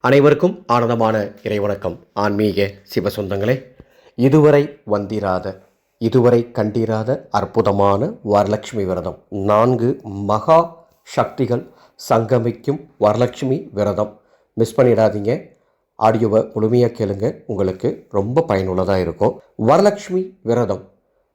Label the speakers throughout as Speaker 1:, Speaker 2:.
Speaker 1: அனைவருக்கும் ஆனந்தமான இறைவணக்கம். ஆன்மீக சிவசொந்தங்களே இதுவரை வந்திராத இதுவரை கண்டிராத அற்புதமான வரலட்சுமி விரதம். நான்கு மகா சக்திகள் சங்கமிக்கும் வரலட்சுமி விரதம். மிஸ் பண்ணிடாதீங்க. ஆடியோவை முழுமையாக கேளுங்க. உங்களுக்கு ரொம்ப பயனுள்ளதாக இருக்கும். வரலட்சுமி விரதம்.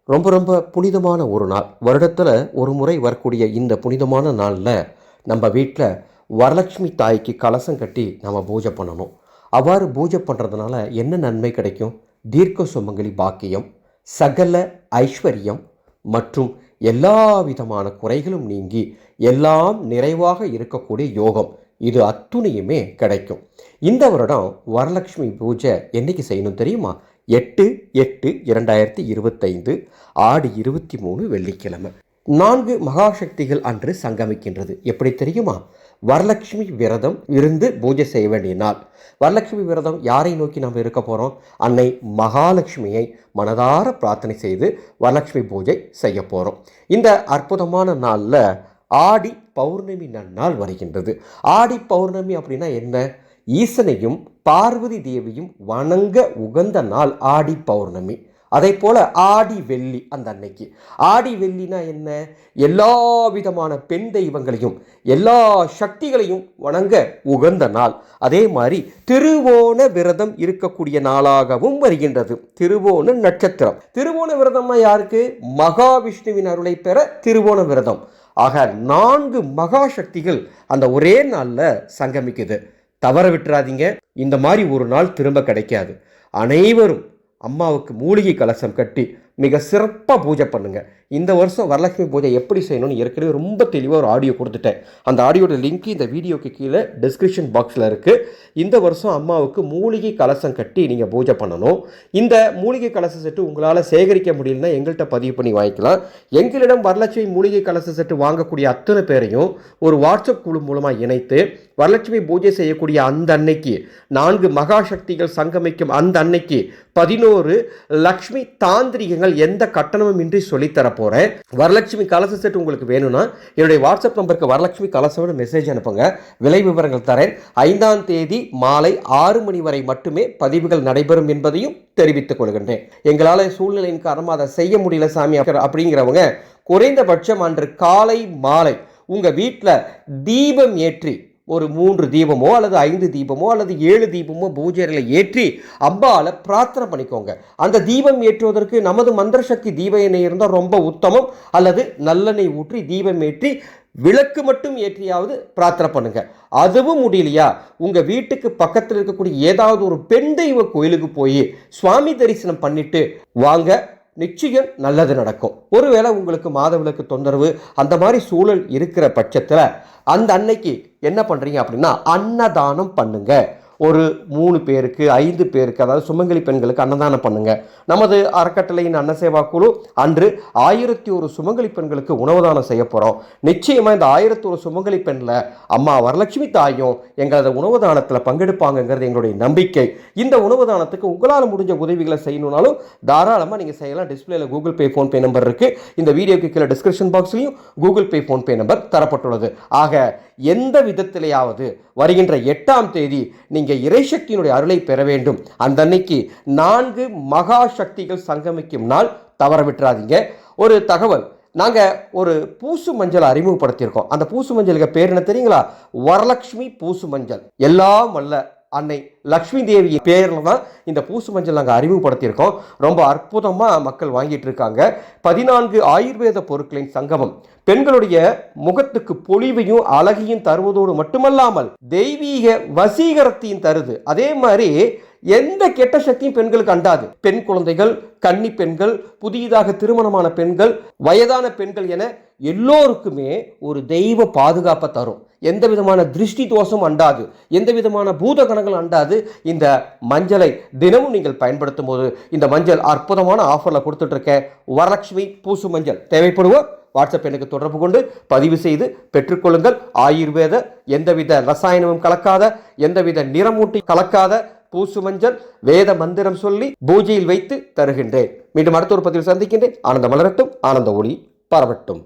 Speaker 1: ரொம்ப ரொம்ப புனிதமான ஒரு நாள். வருடத்தில் ஒரு முறை வரக்கூடிய இந்த புனிதமான நாளில் நம்ம வீட்டில் வரலட்சுமி தாய்க்கு கலசம் கட்டி நம்ம பூஜை பண்ணணும். அவ்வாறு பூஜை பண்ணுறதுனால என்ன நன்மை கிடைக்கும்? தீர்க்க சுமங்கலி பாக்கியம் சகல ஐஸ்வர்யம் மற்றும் எல்லா விதமான குறைகளும் நீங்கி எல்லாம் நிறைவாக இருக்கக்கூடிய யோகம். இது அத்துணையுமே கிடைக்கும். இந்த வருடம் வரலட்சுமி பூஜை என்னைக்கு செய்யணும் தெரியுமா? எட்டு எட்டு இரண்டாயிரத்தி இருபத்தைந்து ஆடி இருபத்தி மூணு வெள்ளிக்கிழமை. நான்கு மகாசக்திகள் அன்று சங்கமிக்கின்றது. எப்படி தெரியுமா? வரலட்சுமி விரதம் இருந்து பூஜை செய்ய வேண்டிய நாள். வரலட்சுமி விரதம் யாரை நோக்கி நாம் இருக்க போகிறோம் அன்னை மகாலட்சுமியை மனதார பிரார்த்தனை செய்து வரலட்சுமி பூஜை செய்ய போகிறோம் இந்த அற்புதமான நாளில் ஆடி பௌர்ணமி நன்னாள் வருகின்றது. ஆடி பௌர்ணமி அப்படின்னா என்ன? ஈசனையும் பார்வதி தேவியும் வணங்க உகந்த நாள் ஆடி பௌர்ணமி. அதே போல ஆடி வெள்ளி அந்த அன்னைக்கு. ஆடி வெள்ளினா என்ன? எல்லா விதமான பெண் தெய்வங்களையும் எல்லா சக்திகளையும் வணங்க உகந்த நாள். அதே மாதிரி திருவோண விரதம் இருக்கக்கூடிய நாளாகவும் வருகின்றது. திருவோண நட்சத்திரம். திருவோண விரதம்னா யாருக்கு? மகாவிஷ்ணுவின் அருளை பெற திருவோண விரதம். ஆக நான்கு மகா சக்திகள் அந்த ஒரே நாளில் சங்கமிக்குது. தவற விட்டுறாதீங்க. இந்த மாதிரி ஒரு நாள் திரும்ப கிடைக்காது. அனைவரும் அம்மாவுக்கு மூலிகை கலசம் கட்டி மிக சிறப்பாக பூஜை பண்ணுங்கள் இந்த வருஷம் வரலட்சுமி பூஜை எப்படி செய்யணும்னு ஏற்கனவே ரொம்ப தெளிவாக ஒரு ஆடியோ கொடுத்துட்டேன். அந்த ஆடியோட லிங்க் இந்த வீடியோக்கு கீழே டிஸ்கிரிப்ஷன் பாக்ஸில் இருக்குது இந்த வருஷம் அம்மாவுக்கு மூலிகை கலசம் கட்டி நீங்கள் பூஜை பண்ணணும். இந்த மூலிகை கலச செட்டு உங்களால் சேகரிக்க முடியலன்னா எங்கள்கிட்ட பதிவு பண்ணி வாங்கிக்கலாம். எங்களிடம் வரலட்சுமி மூலிகை கலச செட்டு வாங்கக்கூடிய அத்தனை பேரையும் ஒரு வாட்ஸ்அப் குழு மூலமாக இணைத்து வரலட்சுமி பூஜை செய்யக்கூடிய அந்த அன்னைக்கு நான்கு மகா சக்திகள் சங்கமிக்கும் அந்த அன்னைக்கு பதினோரு லக்ஷ்மி தாந்திரிகங்கள் எந்த கட்டணமும் இன்றி சொல்லித்தர போகிறேன் வரலட்சுமி கலச செட் உங்களுக்கு வேணும்னா என்னுடைய வாட்ஸ்அப் நம்பருக்கு வரலட்சுமி கலசம்னு மெசேஜ் அனுப்புங்க. விலை விவரங்கள் தரேன். ஐந்தாம் தேதி மாலை ஆறு மணி வரை மட்டுமே பதிவுகள் நடைபெறும் என்பதையும் தெரிவித்துக் கொள்கின்றேன். எங்களால் சூழ்நிலையின் காரணமாக அதை செய்ய முடியல சாமி அப்படிங்கிறவங்க குறைந்தபட்சம் அன்று காலை மாலை உங்கள் வீட்டில் தீபம் ஏற்றி ஒரு மூன்று தீபமோ அல்லது ஐந்து தீபமோ அல்லது ஏழு தீபமோ பூஜைகளில் ஏற்றி அம்பால பிரார்த்தனை பண்ணிக்கோங்க. அந்த தீபம் ஏற்றுவதற்கு நமது மந்திர சக்தி தீப எண்ணெய் இருந்தால் ரொம்ப உத்தமம். அல்லது நல்லெண்ணெய் ஊற்றி தீபம் ஏற்றி விளக்கு மட்டும் ஏற்றியாவது பிரார்த்தனை பண்ணுங்க. அதுவும் முடியலையா? உங்க வீட்டுக்கு பக்கத்தில் இருக்கக்கூடிய ஏதாவது ஒரு பெண் தெய்வ கோயிலுக்கு போய் சுவாமி தரிசனம் பண்ணிட்டு வாங்க. நிச்சயம் நல்லது நடக்கும். ஒருவேளை உங்களுக்கு மாதவிளக்கு தொந்தரவு அந்த மாதிரி சூழல் இருக்கிற பட்சத்தில் அந்த அன்னைக்கு என்ன பண்ணுறீங்க அப்படின்னா அன்னதானம் பண்ணுங்கள் ஒரு மூணு பேருக்கு ஐந்து பேருக்கு அதாவது சுமங்கலி பெண்களுக்கு அன்னதானம் பண்ணுங்க. நமது அறக்கட்டளையின் அன்னசேவா குழு அன்று ஆயிரத்தி ஒரு சுமங்கலி பெண்களுக்கு உணவுதானம் செய்ய போகிறோம் நிச்சயமாக இந்த ஆயிரத்தி ஒரு சுமங்கலி பெண்ணில் அம்மா வரலட்சுமி தாயும் எங்களது உணவு தானத்தில் பங்கெடுப்பாங்கங்கிறது எங்களுடைய நம்பிக்கை. இந்த உணவு தானத்துக்கு உங்களால் முடிஞ்ச உதவிகளை செய்யணும்னாலும் தாராளமாக நீங்கள் செய்யலாம். டிஸ்பிளேல கூகுள் பே ஃபோன்பே நம்பர் இருக்குது இந்த வீடியோக்கு கீழே டிஸ்கிரிப்ஷன் பாக்ஸ்லையும் கூகுள் பே ஃபோன்பே நம்பர் தரப்பட்டுள்ளது. ஆக எந்த விதத்திலேயாவது வருகின்ற எட்டாம் தேதி நீங்கள் இறைசக்தியினுடைய அருளை பெற வேண்டும். அந்த அன்னைக்கு நான்கு மகா சக்திகள் சங்கமிக்கும் நாள். தவற விட்டுறாதீங்க. ஒரு தகவல். நாங்கள் ஒரு பூசு மஞ்சள் அறிமுகப்படுத்தியிருக்கோம். அந்த பூசு மஞ்சளுக்கு பேர் என்ன தெரியுங்களா? வரலட்சுமி பூசு மஞ்சள். எல்லாம் வல்ல அன்னை லக்ஷ்மி தேவி பேரில் தான் இந்த பூசு மஞ்சள் நாங்கள் அறிமுகப்படுத்தியிருக்கோம். ரொம்ப அற்புதமாக மக்கள் வாங்கிட்டு இருக்காங்க. பதினான்கு ஆயுர்வேத பொருட்களின் சங்கமம். பெண்களுடைய முகத்துக்கு பொலிவையும் அழகையும் தருவதோடு மட்டுமல்லாமல் தெய்வீக வசீகரத்தையும் தருது. அதே மாதிரி எந்த கெட்ட சக்தியும் பெண்களுக்கு அண்டாது. பெண் குழந்தைகள் கன்னி பெண்கள் புதியதாக திருமணமான பெண்கள் வயதான பெண்கள் என எல்லோருக்குமே ஒரு தெய்வ பாதுகாப்பை தரும். எந்த விதமான திருஷ்டி தோஷம் அண்டாது. எந்த விதமான பூத கணங்கள் அண்டாது. இந்த மஞ்சளை தினமும் நீங்கள் பயன்படுத்தும் போது இந்த மஞ்சள் அற்புதமான ஆஃபரில் கொடுத்துட்ருக்கேன் வரலட்சுமி பூசு மஞ்சள் தேவைப்படுவோம் வாட்ஸ்அப் எனக்கு தொடர்பு கொண்டு பதிவு செய்து பெற்றுக்கொள்ளுங்கள். ஆயுர்வேத எந்தவித ரசாயனமும் கலக்காத எந்தவித நிறமூட்டி கலக்காத பூசு மஞ்சள் வேத மந்திரம் சொல்லி பூஜையில் வைத்து தருகின்றேன். மீண்டும் அடுத்த ஒரு பதிவில் சந்திக்கின்றேன். ஆனந்த மலரட்டும் ஆனந்த ஒளி பரவட்டும்.